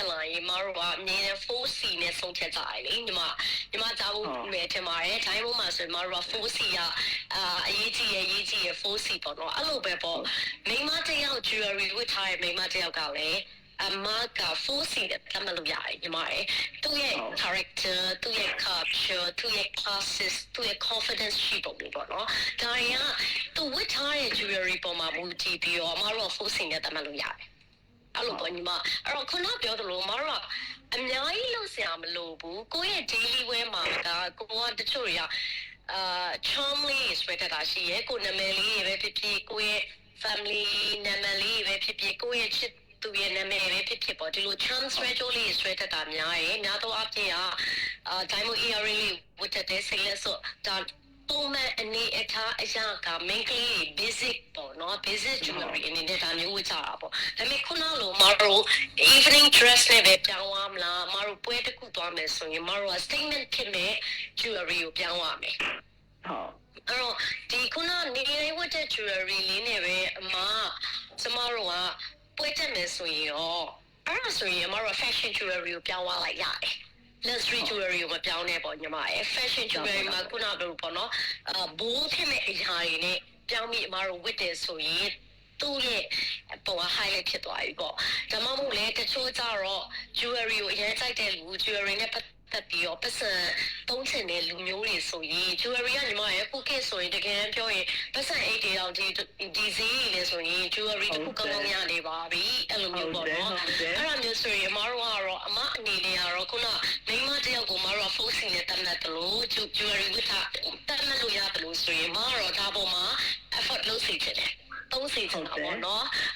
ဖြတ်လာရင်မတို့ကအမြင်နဲ့ 4C နဲ့ဆုံးဖြတ်ကြတယ်လေညီမညီမကြားဖို့ဟုတ်မယ်ထင်ပါတယ်ဒိုင်းဘုံမှာဆိုရင်မတို့က 4C ကအာအရေးကြီးရဲ့အရေးကြီးရဲ့ 4C ပေါ့နော်အဲ့လိုပဲပေါ့မိန်းမတစ်ယောက် jewelry ဝတ်ထားတဲ့မိန်းမတစ်ယောက်ကလည်းအမက 4C နဲ့တတ်မှတ်လို့ရတယ်ညီမရဲ့သူ့ရဲ့ဟုတ် character သူ့ရဲ့ culture သူ့ရဲ့ classes သူ့ရဲ့ confidence ရှိပုံတွေပေါ့နော်ဒါတွေကသူဝတ်ထားတဲ့ jewelry ပေါ်မှာမူတည်ပြီးတော့အမတို့က 4C နဲ့တတ်မှတ်လို့ရတယ် အဲ့လိုပေါ့ညီမအဲ့တော့ခုနပြောသလိုမတို့ကအများကြီးလုပ်စရာမလိုဘူးကိုယ့်ရဲ့ daily wear မှာကကိုကတချို့တွေကအာ charm လေးဆွဲတတ်တာရှိရဲ့ကိုယ်နာမည်လေးတွေပဲဖြစ်ဖြစ်ကိုယ့်ရဲ့ family နာမည်လေးတွေပဲဖြစ်ဖြစ်ကိုယ့်ရဲ့ချစ်သူရဲ့နာမည်ပဲဖြစ်ဖြစ်ပေါ့ဒီလို charm ဆွဲကြိုးလေးဆွဲတတ်တာများရဲ့များသောအားဖြင့်ကအာ diamond earring လေးဝတ်တတ်တဲ့စိတ်လက်စော့ဒါ ပုံမှန်အနေအထားအရာက main ကလေး basic ပေါ့နော် basic jewelry အနေနဲ့ဒါမျိုးဝတ်ကြတာပေါ့ဒါပေမဲ့ခုနလိုမတို့ evening dress နဲ့ပဲပြောင်းသွားမလားမတို့ပွဲတစ်ခုသွားမယ်ဆိုရင်မတို့က statement ဖြစ်မဲ့ jewelry ကိုပြောင်းရမယ်ဟုတ်အဲ့တော့ဒီခုနနေလေးဝတ်တဲ့ jewelry လေးနဲ့ပဲအမကျမတို့ကပွဲတက်မယ်ဆိုရင်ရောအဲ့ဒါဆိုရင်အမတို့က fashion jewelry ကိုပြောင်းသွားလိုက်ရတယ် luxury jewelry ကိုမပြောင်းနဲ့ပေါ့ညီမရဲ့ fashion jewelry မှာခုနကပြောပေါ့နော်အဘိုးဖြစ်မဲ့အရာတွေနဲ့ပြောင်းပြီးအမတို့ဝတ်တယ်ဆိုရင်သူ့ရဲ့ပေါ်က highlight ဖြစ်သွားပြီပေါ့ဒါမှမဟုတ်လေတချို့ကြတော့ jewelry ကိုအရင်ကြိုက်တဲ့လူ jewelry နဲ့ပတ်သက်ပြီးတော့ပတ်စံသုံးချင်တဲ့လူမျိုးတွေဆိုရင် jewelry ကညီမရဲ့ခုခေတ်ဆိုရင်တကယ်ပြောရင်ပတ်စံအိတ်တွေတော့ဒီဒီဈေးကြီးလေဆိုရင် jewelry တစ်ခုကောင်းကောင်းရနေပါပြီအဲ့လိုမျိုးပေါ့နော်ဟုတ်တယ်အဲ့ဒါမျိုးဆိုရင်အမတို့ကတော့အမအနေနဲ့ကတော့ခုနမိန်းမတစ်ယောက်ကိုမတို့က phone စီနဲ့ တတ်မှတ်တယ်လို့ jewelry ဝတ်ထားတတ်မှတ်လို့ရတယ်လို့ဆိုရင်မကတော့ဒါပေါ်မှာ effort လုပ်စီချင်တယ်သုံးစီချင်တာပေါ့နော်